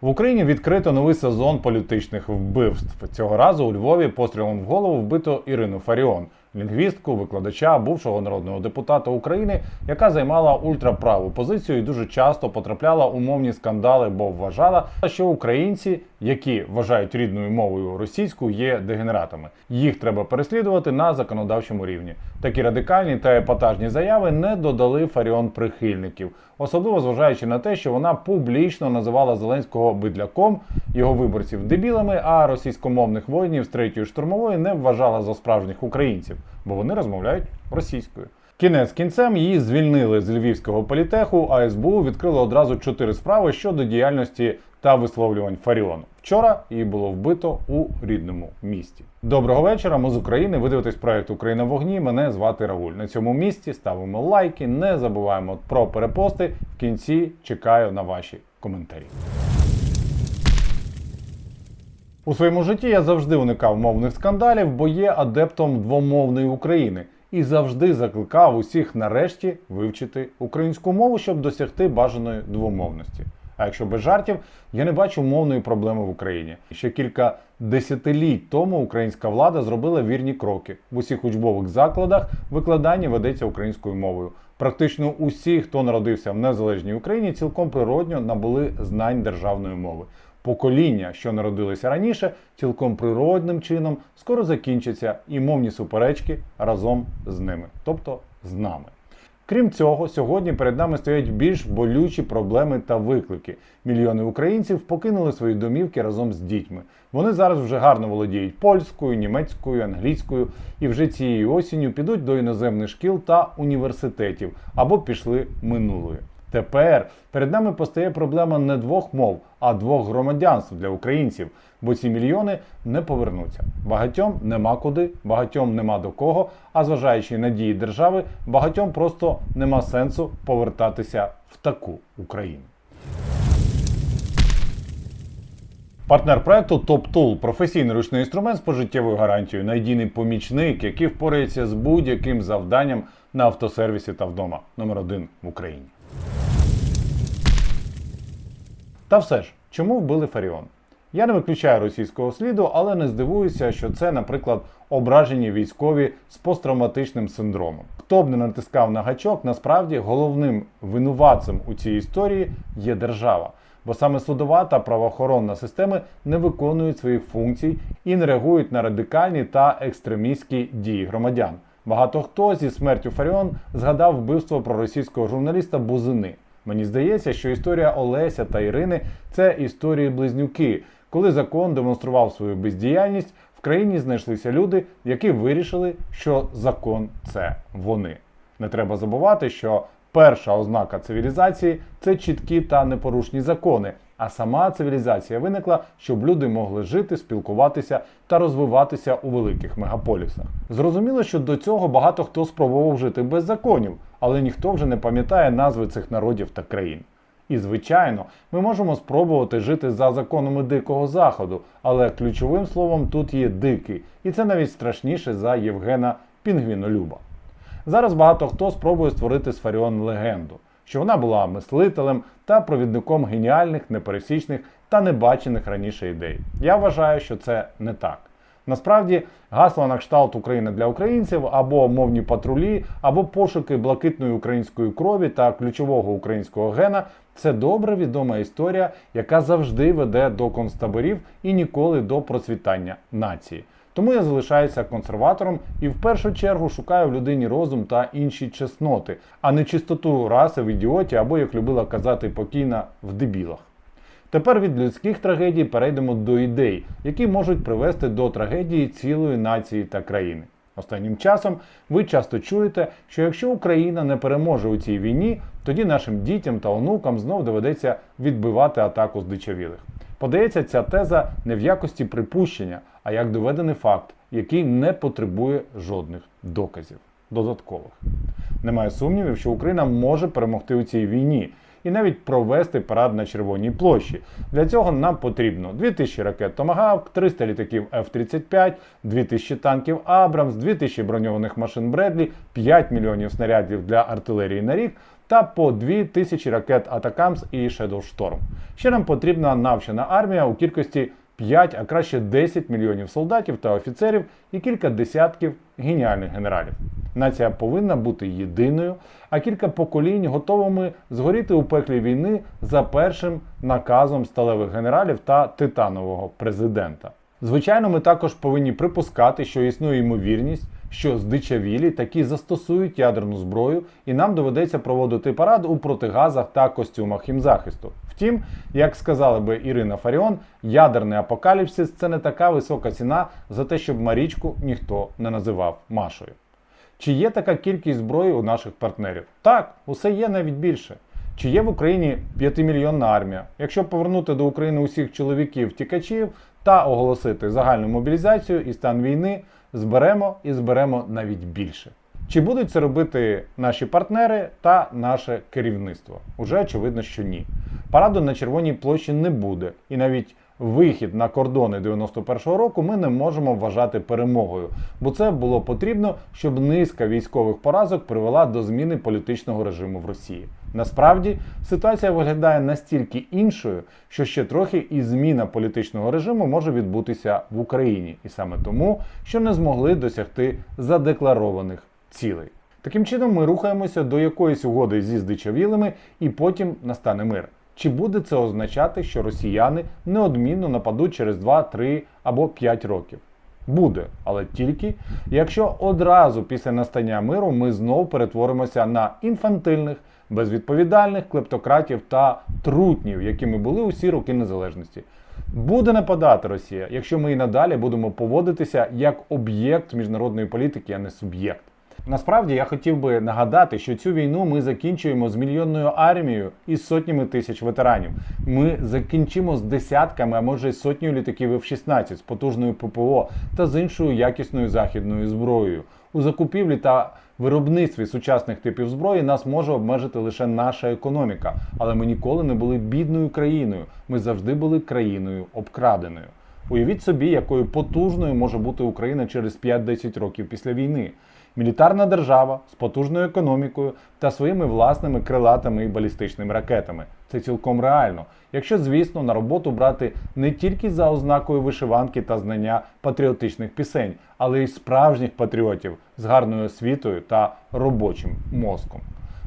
В Україні відкрито новий сезон політичних вбивств. Цього разу у Львові пострілом в голову вбито Ірину Фаріон, лінгвістку, викладача, бувшого народного депутата України, яка займала ультраправу позицію і дуже часто потрапляла у мовні скандали, бо вважала, що українці, які вважають рідною мовою російську, є дегенератами. Їх треба переслідувати на законодавчому рівні. Такі радикальні та епатажні заяви не додали Фаріон прихильників, особливо зважаючи на те, що вона публічно називала Зеленського бидляком, його виборців дебілами, а російськомовних воїнів з третьої штурмової не вважала за справжніх українців, бо вони розмовляють російською. Кінець кінцем її звільнили з львівського політеху, а СБУ відкрило одразу чотири справи щодо діяльності та висловлювань Фаріон. Вчора її було вбито у рідному місті. Доброго вечора. Ми з України. Ви дивитесь проект Україна вогні. Мене звати Рауль. На цьому місці ставимо лайки, не забуваємо про перепости. В кінці чекаю на ваші коментарі. У своєму житті я завжди уникав мовних скандалів, бо є адептом двомовної України і завжди закликав усіх нарешті вивчити українську мову, щоб досягти бажаної двомовності. А якщо без жартів, я не бачу мовної проблеми в Україні. Ще кілька десятиліть тому українська влада зробила вірні кроки. В усіх учбових закладах викладання ведеться українською мовою. Практично усі, хто народився в незалежній Україні, цілком природньо набули знань державної мови. Покоління, що народилися раніше, цілком природним чином скоро закінчаться і мовні суперечки разом з ними, тобто з нами. Крім цього, сьогодні перед нами стоять більш болючі проблеми та виклики. Мільйони українців покинули свої домівки разом з дітьми. Вони зараз вже гарно володіють польською, німецькою, англійською і вже цією осінню підуть до іноземних шкіл та університетів або пішли минулою. Тепер перед нами постає проблема не двох мов, а двох громадянств для українців, бо ці мільйони не повернуться. Багатьом нема куди, багатьом нема до кого. А зважаючи на дії держави, багатьом просто нема сенсу повертатися в таку Україну. Партнер проекту TopTool – професійний ручний інструмент з пожиттєвою гарантією, надійний помічник, який впорається з будь-яким завданням на автосервісі та вдома. Номер один в Україні. Та все ж, чому вбили Фаріон? Я не виключаю російського сліду, але не здивуюся, що це, наприклад, ображені військові з посттравматичним синдромом. Хто б не натискав на гачок, насправді головним винуватцем у цій історії є держава. Бо саме судова та правоохоронна системи не виконують своїх функцій і не реагують на радикальні та екстремістські дії громадян. Багато хто зі смертю Фаріон згадав вбивство проросійського журналіста Бузини. Мені здається, що історія Олеся та Ірини це історії близнюки. Коли закон демонстрував свою бездіяльність, в країні знайшлися люди, які вирішили, що закон це вони. Не треба забувати, що перша ознака цивілізації це чіткі та непорушні закони. А сама цивілізація виникла, щоб люди могли жити, спілкуватися та розвиватися у великих мегаполісах. Зрозуміло, що до цього багато хто спробував жити без законів, але ніхто вже не пам'ятає назви цих народів та країн. І, звичайно, ми можемо спробувати жити за законами дикого заходу, але ключовим словом тут є дикий, і це навіть страшніше за Євгена Пінгвінолюба. Зараз багато хто спробує створити з Фаріон легенду, що вона була мислителем та провідником геніальних, непересічних та небачених раніше ідей. Я вважаю, що це не так. Насправді, гасла на кшталт Україна для українців або мовні патрулі, або пошуки блакитної української крові та ключового українського гена це добре відома історія, яка завжди веде до концтаборів і ніколи до процвітання нації. Тому я залишаюся консерватором і в першу чергу шукаю в людині розум та інші чесноти, а не чистоту раси в ідіоті або, як любила казати покійна, в дебілах. Тепер від людських трагедій перейдемо до ідей, які можуть привести до трагедії цілої нації та країни. Останнім часом ви часто чуєте, що якщо Україна не переможе у цій війні, тоді нашим дітям та онукам знов доведеться відбивати атаку здичавілих. Подається ця теза не в якості припущення, а як доведений факт, який не потребує жодних доказів додаткових. Немає сумнівів, що Україна може перемогти у цій війні і навіть провести парад на Червоній площі. Для цього нам потрібно 2000 ракет Томагавк, 300 літаків F-35, 2000 танків Абрамс, 2000 броньованих машин Бредлі, 5 мільйонів снарядів для артилерії на рік та по 2000 ракет Атакамс і Shadow Storm. Ще нам потрібна навчена армія у кількості 5, а краще 10 мільйонів солдатів та офіцерів і кілька десятків геніальних генералів. Нація повинна бути єдиною, а кілька поколінь готовими згоріти у пеклі війни за першим наказом сталевих генералів та титанового президента. Звичайно, ми також повинні припускати, що існує ймовірність, що здичавілі такі застосують ядерну зброю, і нам доведеться проводити парад у протигазах та костюмах хімзахисту. Втім, як сказала би Ірина Фаріон, ядерний апокаліпсис це не така висока ціна за те, щоб Марічку ніхто не називав Машою. Чи є така кількість зброї у наших партнерів? Так, усе є навіть більше. Чи є в Україні 5-мільйонна армія? Якщо повернути до України усіх чоловіків-тікачів та оголосити загальну мобілізацію і стан війни, зберемо і зберемо навіть більше. Чи будуть це робити наші партнери та наше керівництво? Уже очевидно, що ні. Параду на Червоній площі не буде, і навіть вихід на кордони 91-го року ми не можемо вважати перемогою, бо це було потрібно, щоб низка військових поразок привела до зміни політичного режиму в Росії. Насправді ситуація виглядає настільки іншою, що ще трохи і зміна політичного режиму може відбутися в Україні, і саме тому, що не змогли досягти задекларованих цілей. Таким чином, ми рухаємося до якоїсь угоди зі здичавілими, і потім настане мир. Чи буде це означати, що росіяни неодмінно нападуть через 2, 3 або 5 років? Буде, але тільки якщо одразу після настання миру ми знов перетворимося на інфантильних, безвідповідальних клептократів та трутнів, якими були усі роки незалежності. Буде нападати Росія, якщо ми і надалі будемо поводитися як об'єкт міжнародної політики, а не суб'єкт. Насправді я хотів би нагадати, що цю війну ми закінчуємо з мільйонною армією і сотнями тисяч ветеранів. Ми закінчимо з десятками, а може й сотнею літаків F-16 з потужною ППО та з іншою якісною західною зброєю. У закупівлі та виробництві сучасних типів зброї нас може обмежити лише наша економіка, але ми ніколи не були бідною країною. Ми завжди були країною обкраденою. Уявіть собі, якою потужною може бути Україна через 5-10 років після війни. Мілітарна держава з потужною економікою та своїми власними крилатими і балістичними ракетами. Це цілком реально. Якщо, звісно, на роботу брати не тільки за ознакою вишиванки та знання патріотичних пісень, але й справжніх патріотів з гарною освітою та робочим мозком.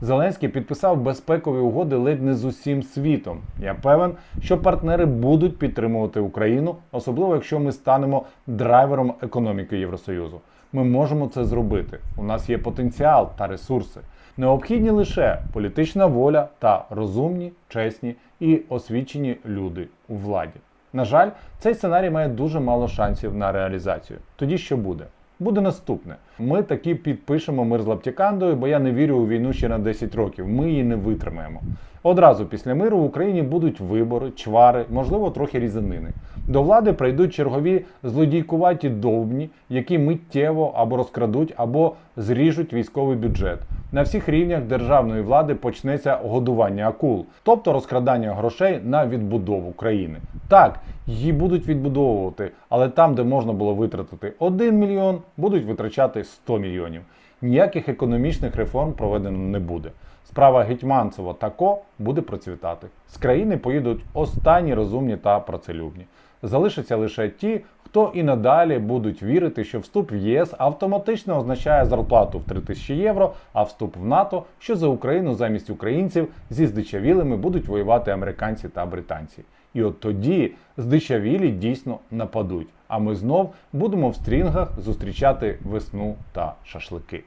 Зеленський підписав безпекові угоди ледь не з усім світом. Я певен, що партнери будуть підтримувати Україну, особливо якщо ми станемо драйвером економіки Євросоюзу. Ми можемо це зробити. У нас є потенціал та ресурси. Необхідні лише політична воля та розумні, чесні і освічені люди у владі. На жаль, цей сценарій має дуже мало шансів на реалізацію. Тоді що буде? Буде наступне. Ми таки підпишемо мир з Лаптікандою, бо я не вірю у війну ще на 10 років. Ми її не витримаємо. Одразу після миру в Україні будуть вибори, чвари, можливо, трохи різанини. До влади прийдуть чергові злодійкуваті довбні, які миттєво або розкрадуть, або зріжуть військовий бюджет. На всіх рівнях державної влади почнеться годування акул, тобто розкрадання грошей на відбудову країни. Так, її будуть відбудовувати, але там, де можна було витратити 1 мільйон, будуть витрачати 100 мільйонів. Ніяких економічних реформ проведено не буде. Справа Гетьманцева тако буде процвітати. З країни поїдуть останні розумні та працелюбні. Залишаться лише ті, хто і надалі будуть вірити, що вступ в ЄС автоматично означає зарплату в 3000 євро, а вступ в НАТО, що за Україну замість українців зі здичавілими будуть воювати американці та британці. І от тоді здичавілі дійсно нападуть. А ми знов будемо в стрінгах зустрічати весну та шашлики.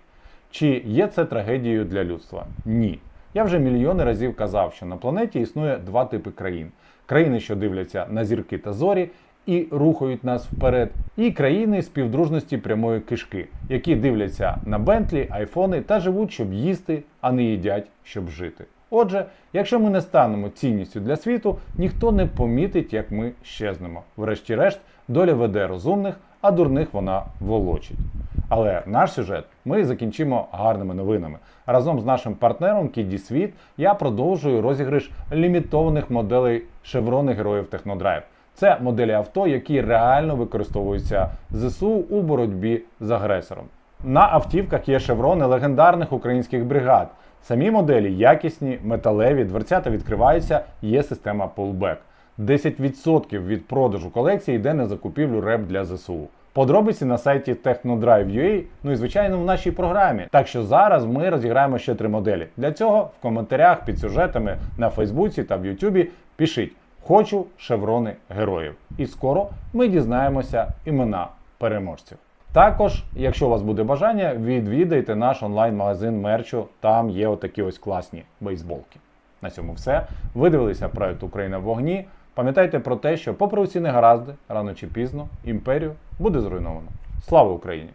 Чи є це трагедією для людства? Ні. Я вже мільйони разів казав, що на планеті існує два типи країн: країни, що дивляться на зірки та зорі і рухають нас вперед, і країни співдружності прямої кишки, які дивляться на Бентлі, айфони та живуть, щоб їсти, а не їдять, щоб жити. Отже, якщо ми не станемо цінністю для світу, ніхто не помітить, як ми щезнемо. Врешті-решт, доля веде розумних, а дурних вона волочить. Але наш сюжет ми закінчимо гарними новинами. Разом з нашим партнером KD Світ я продовжую розіграш лімітованих моделей шеврони героїв Технодрайв. Це моделі авто, які реально використовуються ЗСУ у боротьбі з агресором. На автівках є шеврони легендарних українських бригад. Самі моделі якісні, металеві, дверцята відкриваються, є система pullback. 10% від продажу колекції йде на закупівлю реп для ЗСУ. Подробиці на сайті Technodrive.ua, ну і звичайно в нашій програмі. Так що зараз ми розіграємо ще три моделі. Для цього в коментарях під сюжетами на Фейсбуці та в Ютубі пишіть Хочу шеврони героїв. І скоро ми дізнаємося імена переможців. Також, якщо у вас буде бажання, відвідайте наш онлайн-магазин мерчу. Там є отакі ось класні бейсболки. На цьому все. Ви дивилися проект Україна в вогні. Пам'ятайте про те, що, попри усі негаразди, рано чи пізно імперію буде зруйновано. Слава Україні!